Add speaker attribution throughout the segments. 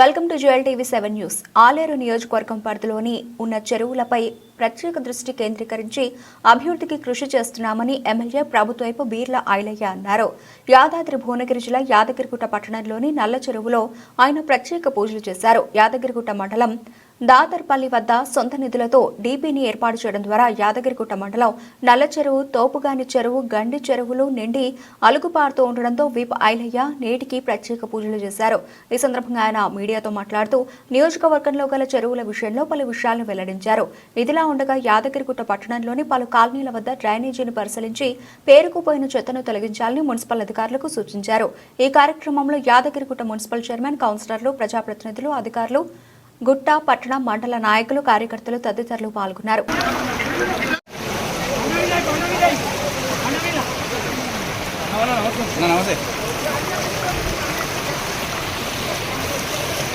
Speaker 1: Welcome to jewel TV seven news. Aleru నియోజకవర్గం పరిధిలోని ఉన్న చెరువులపై ప్రత్యేక దృష్టి కేంద్రీకరించి అభివృద్ధికి కృషి చేస్తున్నామని ఎమ్మెల్యే ప్రభుత్వైపు బీర్ల ఐలయ్య అన్నారు. యాదాద్రి భువనగిరి జిల్లా యాదగిరిగుట్ట పట్టణంలోని నల్ల చెరువులో ఆయన ప్రత్యేక పూజలు చేశారు. యాదగిరిగుట్ట మండలం దాదర్పల్లి వద్ద సొంత నిధులతో డీపీని ఏర్పాటు చేయడం ద్వారా యాదగిరిగుట్ట మండలం నల్ల చెరువు తోపుగాని చెరువు గండి చెరువులు నిండి అలుగుపారుతూ ఉండడంతో విప్ ఐలయ్య నేటికి ప్రత్యేక పూజలు చేశారు. ఈ సందర్భంగా ఆయన మీడియాతో మాట్లాడుతూ నియోజకవర్గంలో గల చెరువుల విషయంలో పలు విషయాలను వెల్లడించారు. ఇదిలా ఉండగా యాదగిరిగుట్ట పట్టణంలోని పలు కాలనీల వద్ద డ్రైనేజీని పరిశీలించి పేరుకుపోయిన చెత్తను తొలగించాలని మున్సిపల్ అధికారులకు సూచించారు. ఈ కార్యక్రమంలో యాదగిరిగుట్ట మున్సిపల్ చైర్మన్ కౌన్సిలర్లు ప్రజాప్రతినిధులు అధికారులు గుట్ట పట్టణ మండల నాయకులు కార్యకర్తలు తదితరులు పాల్గొన్నారు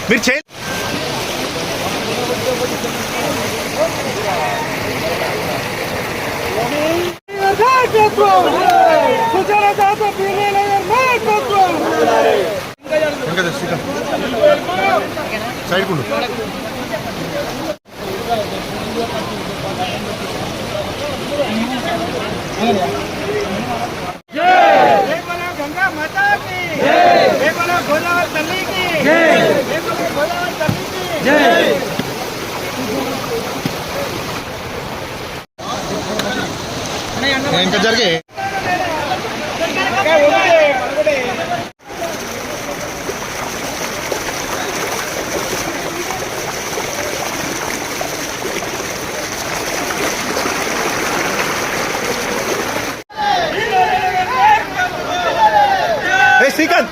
Speaker 2: మీరు చే సైడ్ కుండు ఇంకా జరిగే ఏ శ్రీకాంత్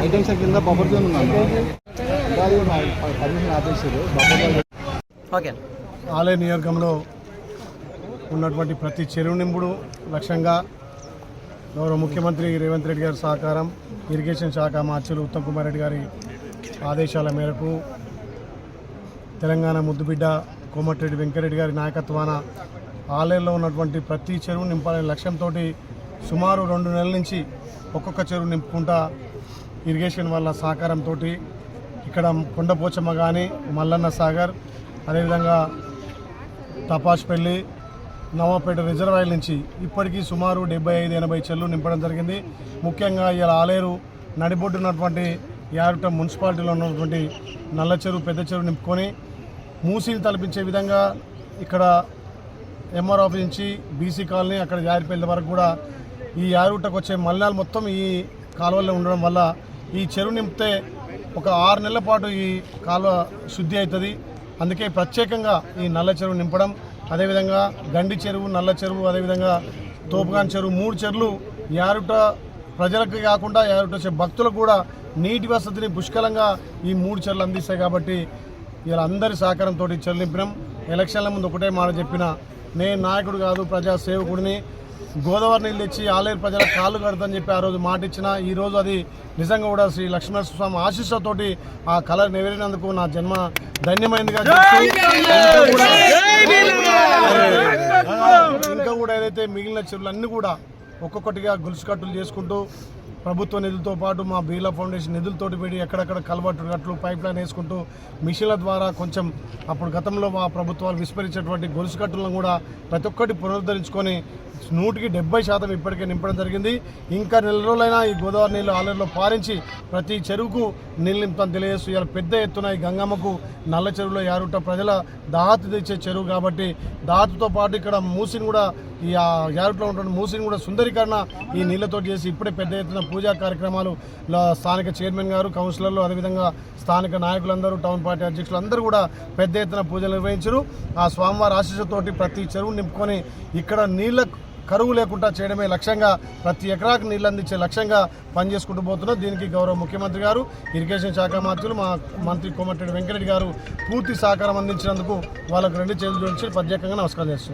Speaker 3: ఐటమ్స్ కింద బొబ్బర్ జోన్ ఉన్నాను పర్మిషన్
Speaker 4: ఆలయ నియోజకంలో ఉన్నటువంటి ప్రతి చెరువు నింపుడు లక్ష్యంగా గౌరవ ముఖ్యమంత్రి రేవంత్ రెడ్డి గారి సహకారం ఇరిగేషన్ శాఖ మార్చులు ఉత్తమ్ కుమార్ రెడ్డి గారి ఆదేశాల మేరకు తెలంగాణ ముద్దుబిడ్డ కోమటిరెడ్డి వెంకరెడ్డి గారి నాయకత్వాన ఆలయంలో ఉన్నటువంటి ప్రతి చెరువు నింపాలనే లక్ష్యంతో సుమారు రెండు నెలల నుంచి ఒక్కొక్క చెరువు నింపుకుంటా ఇరిగేషన్ వాళ్ళ సహకారంతో ఇక్కడ కొండపోచమ్మ కానీ మల్లన్న సాగర్ అదేవిధంగా తపాష్పల్లి నవాపేట రిజర్వాయర్ నుంచి ఇప్పటికీ సుమారు డెబ్బై ఐదు ఎనభై చెల్లు నింపడం జరిగింది. ముఖ్యంగా ఇలా ఆలేరు నడిబొడ్డున్నటువంటి యారుట మున్సిపాలిటీలో ఉన్నటువంటి నల్ల చెరువు పెద్ద చెరువు నింపుకొని మూసీని తలపించే విధంగా ఇక్కడ ఎంఆర్ ఆఫీస్ నుంచి బీసీ కాలనీ అక్కడ జారిపల్లి వరకు కూడా ఈ యారుటకు వచ్చే మలినాలు మొత్తం ఈ కాలువల్లో ఉండడం వల్ల ఈ చెరువు నింపితే ఒక ఆరు నెలల పాటు ఈ కాలువ శుద్ధి అవుతుంది. అందుకే ప్రత్యేకంగా ఈ నల్ల చెరువు నింపడం అదేవిధంగా గండి చెరువు నల్ల చెరువు అదేవిధంగా తోపుగాన్ చెరువు మూడు చెరువులు యారుట ప్రజలకు కాకుండా యారుట వచ్చే భక్తులకు కూడా నీటి వసతిని పుష్కలంగా ఈ మూడు చెరువులు అందిస్తాయి కాబట్టి ఇలా అందరి సహకారంతో చెరువు నింపినాం. ఎలక్షన్ల ముందు ఒకటే మాట చెప్పిన నేను నాయకుడు కాదు ప్రజా సేవకుడిని. గోదావరి నీళ్ళు తెచ్చి ఆలేరు ప్రజల కాళ్ళు కడతాని చెప్పి ఆ రోజు మాట ఇచ్చిన ఈ రోజు అది నిజంగా కూడా శ్రీ లక్ష్మణ స్వామి ఆశీస్సుతోటి ఆ కళ నెరవేరినందుకు నా జన్మ ధన్యమైందిగా ఇంకా కూడా ఏదైతే మిగిలిన చెరువులు అన్ని కూడా ఒక్కొక్కటిగా గొలుసు కట్టులు చేసుకుంటూ ప్రభుత్వ నిధులతో పాటు మా బీర్లా ఫౌండేషన్ నిధులతోటి పెట్టి ఎక్కడెక్కడ కలవట్టు గట్లు పైప్ లైన్ వేసుకుంటూ మిషన్ల ద్వారా కొంచెం అప్పుడు గతంలో మా ప్రభుత్వాలు విస్మరించేటువంటి గొలుసు కట్టులను కూడా ప్రతి ఒక్కటి పునరుద్ధరించుకొని నూటికి డెబ్బై శాతం ఇప్పటికే నింపడం జరిగింది. ఇంకా నెల రోజులైనా ఈ గోదావరి నీళ్ళు ఆలయంలో పారించి ప్రతి చెరువుకు నీళ్ళు నింపుతాను తెలియజేస్తూ ఇలా పెద్ద ఎత్తున ఈ గంగమ్మకు నల్ల చెరువులో యారుట ప్రజల దాహత తెచ్చే చెరువు కాబట్టి దాహతతో పాటు ఇక్కడ మూసిని కూడా ఈ యారుట్లో ఉంటున్న మూసిని కూడా సుందరీకరణ ఈ నీళ్ళతో చేసి ఇప్పుడే పెద్ద ఎత్తున పూజా కార్యక్రమాలు. స్థానిక చైర్మన్ గారు కౌన్సిలర్లు అదేవిధంగా స్థానిక నాయకులందరూ టౌన్ పార్టీ అధ్యక్షులు అందరూ కూడా పెద్ద ఎత్తున పూజలు నిర్వహించారు. ఆ స్వామివారి ఆశీస్సుతోటి ప్రతి చెరువు నింపుకొని ఇక్కడ నీళ్ళ కరువు లేకుండా చేయడమే లక్ష్యంగా ప్రతి ఎకరాకు నీళ్ళు అందించే లక్ష్యంగా పనిచేసుకుంటూ పోతున్నాం. దీనికి గౌరవ ముఖ్యమంత్రి గారు ఇరిగేషన్ శాఖ మంత్రులు మా మంత్రి కోమటిరెడ్డి వెంకరెడ్డి గారు పూర్తి సహకారం అందించినందుకు వాళ్ళకు రెండు చేతులు జోడించి ప్రత్యేకంగా నమస్కారం చేస్తున్నాం.